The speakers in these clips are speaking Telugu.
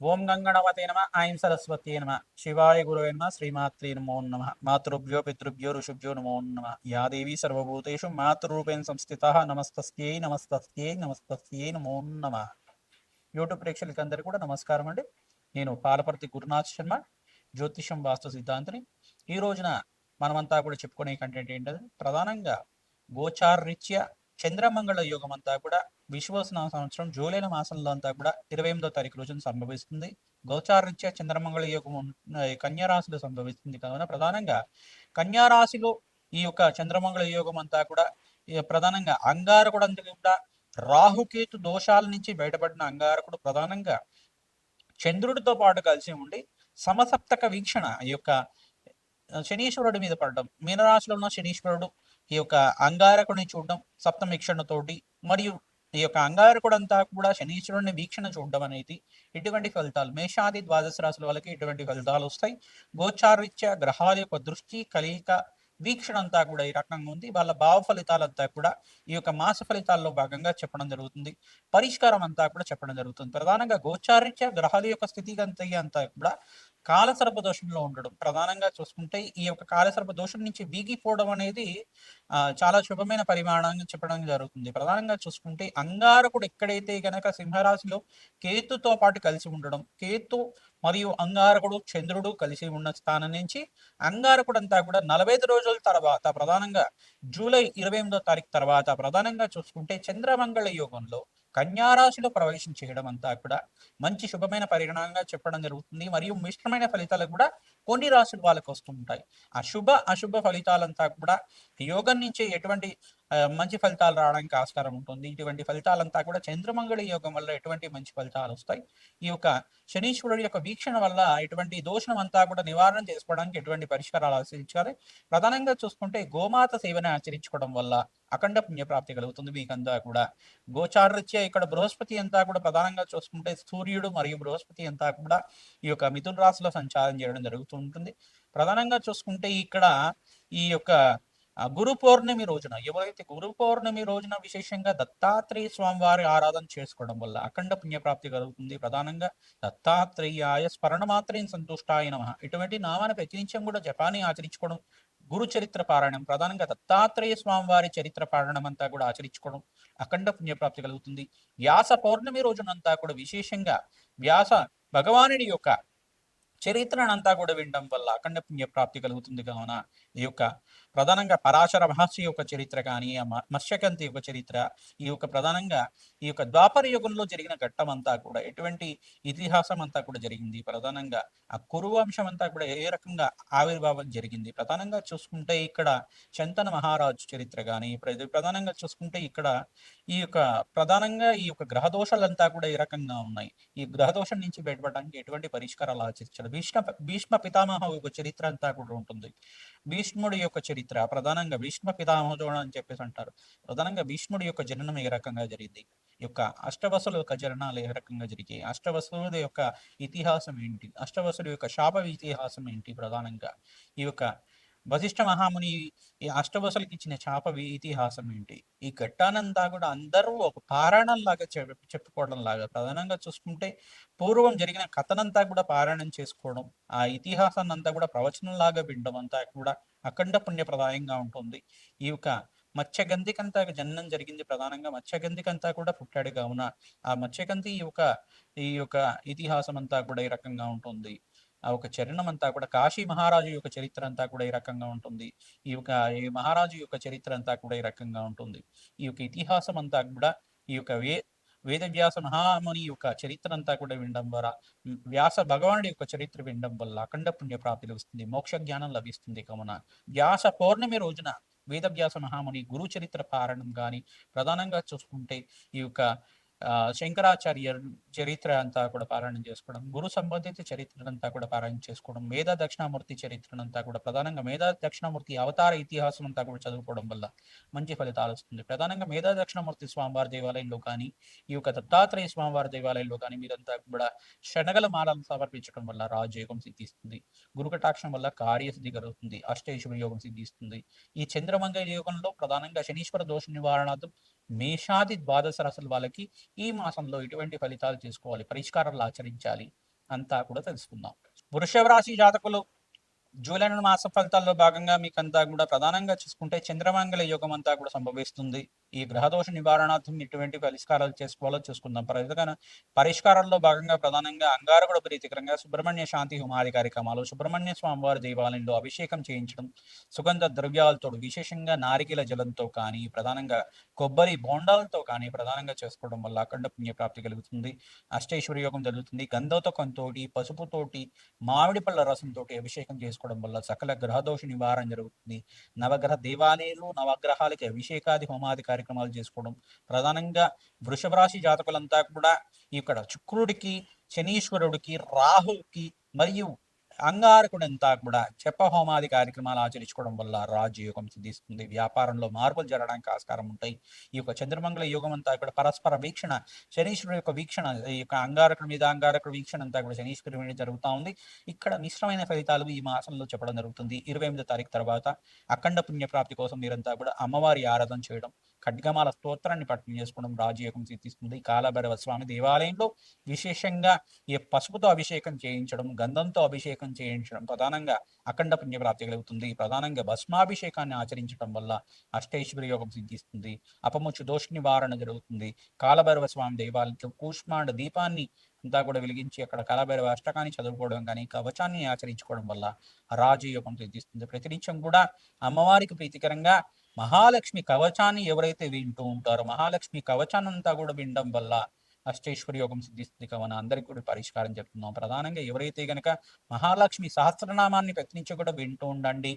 ఓం గంగణవతే నమ ఐం సరస్వతి నమ శివాయ గురవే నమ శ్రీమాత్రే నమో నమ మాతృభ్యో పితృభ్యో ఋషుభ్యో నమో నమ యా దేవి సర్వభూతేషు మాతృరూపేణ సంస్థిత నమస్తస్యై నమస్తస్యై నమస్తస్యై నమో నమ. యూట్యూబ్ ప్రేక్షకులకి అందరికీ కూడా నమస్కారం అండి. నేను పాలపర్తి గురునాథ్ శర్మ జ్యోతిషం వాస్తు సిద్ధాంతిని. ఈ రోజున మనమంతా కూడా చెప్పుకునే కంటెంట్ ఏంటంటే ప్రధానంగా గోచారరీత్యా చంద్రమంగళ యోగం అంతా కూడా విశ్వసన సంవత్సరం జూలై మాసంలో అంతా కూడా ఇరవై ఎనిమిదో తారీఖు రోజున సంభవిస్తుంది. గోచారరీత్యా చంద్రమంగళ యోగం కన్యారాశిలో సంభవిస్తుంది. కావున ప్రధానంగా కన్యారాశిలో ఈ యొక్క చంద్రమంగళ యోగం అంతా కూడా ప్రధానంగా అంగారకుడు అందుకు కూడా రాహుకేతు దోషాల నుంచి బయటపడిన అంగారకుడు ప్రధానంగా చంద్రుడితో పాటు కలిసి ఉండి సమసప్తక వీక్షణ ఈ యొక్క శనీశ్వరుడి మీద పడడం. మీనరాశిలో ఉన్న శనీశ్వరుడు ఈ యొక్క అంగారకుడిని చూడడం సప్తమీక్షణతోటి మరియు ఈ యొక్క అంగారకుడంతా కూడా శనీశ్వరుడిని వీక్షణ చూడడం అనేది ఇటువంటి ఫలితాలు. మేషాది ద్వాదశ రాశుల వాళ్ళకి ఇటువంటి ఫలితాలు వస్తాయి. గోచారీత్యా గ్రహాల యొక్క దృష్టి కలియిక వీక్షణ అంతా కూడా ఈ రకంగా ఉంది. వాళ్ళ భావ ఫలితాలంతా కూడా ఈ యొక్క మాస ఫలితాల్లో భాగంగా చెప్పడం జరుగుతుంది. పరిష్కారం అంతా కూడా చెప్పడం జరుగుతుంది. ప్రధానంగా గోచారీత్యా గ్రహాల యొక్క స్థితిగంతి అంతా కూడా కాలసర్ప దోషంలో ఉండడం. ప్రధానంగా చూసుకుంటే ఈ యొక్క కాలసర్ప దోషం నుంచి వీగిపోవడం అనేది చాలా శుభమైన పరిమాణంగా చెప్పడం జరుగుతుంది. ప్రధానంగా చూసుకుంటే అంగారకుడు ఎక్కడైతే గనక సింహరాశిలో కేతుతో పాటు కలిసి ఉండడం కేతు మరియు అంగారకుడు చంద్రుడు కలిసి ఉన్న స్థానం నుంచి అంగారకుడు అంతా కూడా నలభై ఐదు రోజుల తర్వాత ప్రధానంగా జూలై ఇరవై ఎనిమిదో తారీఖు తర్వాత ప్రధానంగా చూసుకుంటే చంద్రమంగళ యోగంలో కన్యారాశిలో ప్రవేశం చేయడం అంతా కూడా మంచి శుభమైన పరిగణంగా చెప్పడం జరుగుతుంది. మరియు మిశ్రమైన ఫలితాలు కూడా కొన్ని రాశులు వాళ్ళకి వస్తుంటాయి. అశుభ అశుభ ఫలితాలంతా కూడా యోగం నుంచి ఎటువంటి మంచి ఫలితాలు రావడానికి ఆస్కారం ఉంటుంది. ఇటువంటి ఫలితాలంతా కూడా చంద్రమంగళ యోగం వల్ల ఎటువంటి మంచి ఫలితాలు వస్తాయి? ఈ యొక్క శనీశ్వరుడి యొక్క వీక్షణ వల్ల ఎటువంటి దోషం అంతా కూడా నివారణ చేసుకోవడానికి ఎటువంటి పరిష్కారాలు ఆచరించాలి ప్రధానంగా చూసుకుంటే గోమాత సేవని ఆచరించుకోవడం వల్ల అఖండ పుణ్యప్రాప్తి కలుగుతుంది మీకంతా కూడా. గోచారరీత్యా ఇక్కడ బృహస్పతి అంతా కూడా ప్రధానంగా చూసుకుంటే సూర్యుడు మరియు బృహస్పతి అంతా కూడా ఈ యొక్క మిథున రాశిలో సంచారం చేయడం జరుగుతుంటుంది ప్రధానంగా చూసుకుంటే ఇక్కడ ఈ యొక్క గురు పౌర్ణమి రోజున ఎవరైతే గురు పౌర్ణమి రోజున విశేషంగా దత్తాత్రేయ స్వామివారి ఆరాధన చేసుకోవడం వల్ల అఖండ పుణ్యప్రాప్తి కలుగుతుంది. ప్రధానంగా దత్తాత్రేయాయ స్మరణ మాత్రం సంతుష్టాయ నమ. ఇటువంటి నామాన్ని ప్రతినిత్యం కూడా జపాన్ని ఆచరించుకోవడం గురు చరిత్ర పారాయణం ప్రధానంగా దత్తాత్రేయ స్వామివారి చరిత్ర పారాయణం అంతా కూడా ఆచరించుకోవడం అఖండ పుణ్యప్రాప్తి కలుగుతుంది. వ్యాస పౌర్ణమి రోజునంతా కూడా విశేషంగా వ్యాస భగవానుడి యొక్క చరిత్రనంతా కూడా వినడం వల్ల అఖండ పుణ్య ప్రాప్తి కలుగుతుంది. కావున ఈ యొక్క ప్రధానంగా పరాశర మహర్షి యొక్క చరిత్ర కానీ ఆ మత్స్యకంతి యొక్క చరిత్ర ఈ యొక్క ప్రధానంగా ఈ యొక్క ద్వాపర యుగంలో జరిగిన ఘట్టం అంతా కూడా ఎటువంటి ఇతిహాసం అంతా కూడా జరిగింది. ప్రధానంగా ఆ కురువంశం అంతా కూడా ఏ రకంగా ఆవిర్భావం జరిగింది. ప్రధానంగా చూసుకుంటే ఇక్కడ చంతన మహారాజు చరిత్ర కానీ ప్రధానంగా చూసుకుంటే ఇక్కడ ఈ యొక్క ప్రధానంగా ఈ యొక్క గ్రహదోషాలంతా కూడా ఈ రకంగా ఉన్నాయి? ఈ గ్రహదోషం నుంచి బయటపడడానికి ఎటువంటి పరిష్కారాలు ఆచరించారు? భీష్మ భీష్మ పితామహ యొక్క చరిత్ర అంతా కూడా ఉంటుంది. భీష్ముడి యొక్క చరిత్ర ప్రధానంగా భీష్మ పితామహుడు అని చెప్పేసి అంటారు. ప్రధానంగా భీష్ముడి యొక్క జననం ఏ రకంగా జరిగింది? ఈ యొక్క అష్టవసుల యొక్క జననాలు ఏ రకంగా జరిగాయి? అష్టవసుల యొక్క ఇతిహాసం ఏంటి? అష్టవసుల యొక్క శాప ఇతిహాసం ఏంటి ప్రధానంగా? ఈ యొక్క వశిష్ఠ మహాముని ఈ అష్టవసులకి ఇచ్చిన చాప ఇతిహాసం ఏంటి ఈ ఘట్టానంతా కూడా అందరూ ఒక పారాయణంలాగా చెప్- చెప్పుకోవడం లాగా ప్రధానంగా చూసుకుంటే పూర్వం జరిగిన కథనంతా కూడా పారాయణం చేసుకోవడం ఆ ఇతిహాసాన్ని అంతా కూడా ప్రవచనంలాగా వినడం అంతా కూడా అఖండ పుణ్యప్రదాయంగా ఉంటుంది. ఈ యొక్క మత్స్యగంధికంతా జననం జరిగింది ప్రధానంగా. మత్స్యగంధికంతా కూడా పుట్టాడు కావున ఆ మత్స్యగంధి ఈ యొక్క ఈ యొక్క ఇతిహాసం అంతా కూడా ఈ రకంగా ఉంటుంది. ఆ ఒక చరణం అంతా కూడా కాశీ మహారాజు యొక్క చరిత్ర అంతా కూడా ఈ రకంగా ఉంటుంది. ఈ యొక్క ఈ మహారాజు యొక్క చరిత్ర అంతా కూడా ఈ రకంగా ఉంటుంది. ఈ యొక్క ఇతిహాసం అంతా కూడా ఈ యొక్క వే వేదవ్యాస మహాముని యొక్క చరిత్ర అంతా కూడా వినడం ద్వారా వ్యాస భగవానుడి యొక్క చరిత్ర వినడం వల్ల అఖండ పుణ్య ప్రాప్తి లభిస్తుంది మోక్ష జ్ఞానం లభిస్తుంది కావున. వ్యాస పౌర్ణమి రోజున వేదవ్యాస మహాముని గురు చరిత్ర పారణం కానీ ప్రధానంగా చూసుకుంటే ఈ యొక్క శంకరాచార్య చరిత్ర అంతా కూడా పారాయణం చేసుకోవడం గురు సంబంధిత చరిత్రనంతా కూడా పారాయణం చేసుకోవడం మేధా దక్షిణామూర్తి చరిత్రనంతా కూడా ప్రధానంగా మేధా దక్షిణామూర్తి అవతార ఇతిహాసం అంతా కూడా చదువుకోవడం వల్ల మంచి ఫలితాలు వస్తుంది. ప్రధానంగా మేధా దక్షిణామూర్తి స్వామివారి దేవాలయంలో కానీ ఈ యొక్క దత్తాత్రేయ స్వామివారి దేవాలయంలో కానీ మీరంతా కూడా శనగల మాలను సమర్పించడం వల్ల రాజయోగం సిద్ధిస్తుంది. గురుకటాక్షం వల్ల కార్యసిద్ధి కలుగుతుంది. అష్టేశ్వర యోగం సిద్ధిస్తుంది. ఈ చంద్రమంగళ యోగంలో ప్రధానంగా శనీశ్వర దోష నివారణార్థం మేషాది ద్వాదశ రాశుల వాళ్ళకి ఈ మాసంలో ఎటువంటి ఫలితాలు చేసుకోవాలి? పరిష్కారాలు ఆచరించాలి అంతా కూడా తెలుసుకుందాం. వృషభ రాశి జాతకులు జూలై మాస ఫలితాల్లో భాగంగా మీకంతా కూడా ప్రధానంగా చూసుకుంటే చంద్రమంగళ యోగం అంతా కూడా సంభవిస్తుంది. ఈ గ్రహదోష నివారణార్థం ఇటువంటి పరిష్కారాలు చేసుకోవాలో చూసుకుందాం. ప్రధాన పరిష్కారాల్లో భాగంగా ప్రధానంగా అంగారకుడు ప్రీతికరంగా సుబ్రహ్మణ్య శాంతి హోమాది కార్యక్రమాలు సుబ్రహ్మణ్య స్వామివారి దేవాలయంలో అభిషేకం చేయించడం సుగంధ ద్రవ్యాలతో విశేషంగా నారికీల జలంతో కానీ ప్రధానంగా కొబ్బరి బోండాలతో కానీ ప్రధానంగా చేసుకోవడం వల్ల అఖండ పుణ్యప్రాప్తి కలుగుతుంది. అష్టైశ్వర్య యోగం జరుగుతుంది. గంధోతకంతోటి పసుపుతోటి మామిడి పళ్ళ రసంతో అభిషేకం చేసుకోవడం వల్ల సకల గ్రహదోష నివారణ జరుగుతుంది. నవగ్రహ దేవాలయాలు నవగ్రహాలకి అభిషేకాది హోమాది కార్యక్రమాలు చేసుకోవడం. ప్రధానంగా వృషభ రాశి జాతకులంతా కూడా ఇక్కడ శుక్రుడికి శనీశ్వరుడికి రాహుకి మరియు అంగారకుడంతా కూడా చెప్పహోమాది కార్యక్రమాలు ఆచరించుకోవడం వల్ల రాజయోగం సిద్ధిస్తుంది. వ్యాపారంలో మార్పులు జరగడానికి ఆస్కారం ఉంటాయి. ఈ యొక్క చంద్రమంగళ యోగం అంతా కూడా పరస్పర వీక్షణ శనీశ్వరుడు యొక్క వీక్షణ ఈ యొక్క అంగారకుడి మీద అంగారకుడి వీక్షణ అంతా కూడా శనీశ్వరుడి మీద జరుగుతూ ఉంది. ఇక్కడ మిశ్రమైన ఫలితాలు ఈ మాసంలో చెప్పడం జరుగుతుంది. ఇరవై ఎనిమిదో తారీఖు తర్వాత అఖండ పుణ్యప్రాప్తి కోసం మీరంతా కూడా అమ్మవారి ఆరాధన చేయడం ఖడ్గమాల స్తోత్రాన్ని పట్టణం చేసుకోవడం రాజయోగం సిద్ధిస్తుంది. కాలభైరవ స్వామి దేవాలయంలో విశేషంగా ఈ పసుపుతో అభిషేకం చేయించడం గంధంతో అభిషేకం చేయించడం ప్రధానంగా అఖండ పుణ్యప్రాప్తి కలుగుతుంది. ప్రధానంగా భస్మాభిషేకాన్ని ఆచరించడం వల్ల అష్టైశ్వర్య యోగం సిద్ధిస్తుంది. అపముచ్చు దోష నివారణ జరుగుతుంది. కాలభైరవ స్వామి దేవాలయంలో కూష్మాండ దీపాన్ని అంతా కూడా వెలిగించి అక్కడ కాలభైరవ అష్టకాన్ని చదువుకోవడం కానీ కవచాన్ని ఆచరించుకోవడం వల్ల రాజయోగం సిద్ధిస్తుంది. ప్రతినిత్యం కూడా అమ్మవారికి ప్రీతికరంగా మహాలక్ష్మి కవచాన్ని ఎవరైతే వింటూ ఉంటారో మహాలక్ష్మి కవచాన్ని అంతా కూడా వినడం వల్ల అష్టేశ్వరి యోగం సిద్ధిస్తుంది కవన అందరికి కూడా పరిష్కారం చెప్తున్నాం. ప్రధానంగా ఎవరైతే గనక మహాలక్ష్మి సహస్రనామాన్ని ప్రతినిత్యం కూడా వింటూ ఉండండి.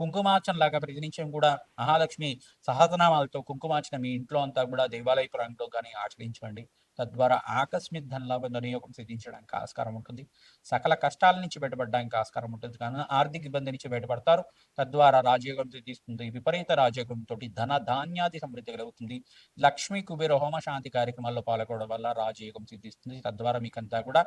కుంకుమార్చన లాగా ప్రతినిత్యం కూడా మహాలక్ష్మి సహస్రనామాలతో కుంకుమార్చన మీ ఇంట్లో అంతా కూడా దేవాలయ ప్రాంతంలో కానీ ఆచరించండి. తద్వారా ఆకస్మిక ధనలాభ వినియోగం సిద్ధించడానికి ఆస్కారం ఉంటుంది. సకల కష్టాల నుంచి బయటపడడానికి ఆస్కారం ఉంటుంది. కానీ ఆర్థిక ఇబ్బంది నుంచి బయటపడతారు. తద్వారా రాజయోగం సిద్ధిస్తుంది. విపరీత రాజయోగం తోటి ధన ధాన్యాది సమృద్ధి కలుగుతుంది. లక్ష్మీ కుబేర హోమ శాంతి కార్యక్రమాల్లో పాల్గొనడం వల్ల రాజయోగం సిద్ధిస్తుంది. తద్వారా మీకంతా కూడా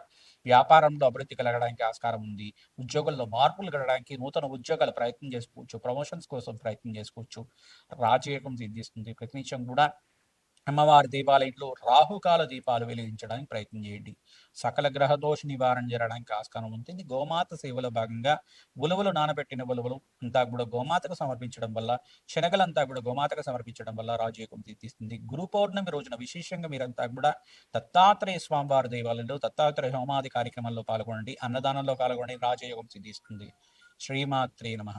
వ్యాపారంలో అభివృద్ధి కలగడానికి ఆస్కారం ఉంది. ఉద్యోగంలో మార్పులు కలగడానికి నూతన ఉద్యోగాలు ప్రయత్నం చేసుకోవచ్చు. ప్రమోషన్స్ కోసం ప్రయత్నం చేసుకోవచ్చు. రాజయోగం సిద్ధిస్తుంది. ప్రతినిత్యం కూడా అమ్మవారి దీపాలయంలో రాహుకాల దీపాలు వెలిగించడానికి ప్రయత్నం చేయండి. సకల గ్రహ దోష నివారణ జరగడానికి ఆస్కారం ఉంటుంది. గోమాత సేవలో భాగంగా ఉలవలు నానబెట్టిన ఉలవలు అంతా కూడా గోమాతకు సమర్పించడం వల్ల శనగలంతా కూడా గోమాతకు సమర్పించడం వల్ల రాజయోగం తీస్తుంది గురు పౌర్ణమి రోజున విశేషంగా మీరంతా కూడా దత్తాత్రేయ స్వామివారి దేవాలయంలో దత్తాత్రేయ హోమాది కార్యక్రమంలో పాల్గొనండి. అన్నదానంలో పాల్గొనండి. రాజయోగం సిద్ధిస్తుంది. శ్రీమాత్రే నమ.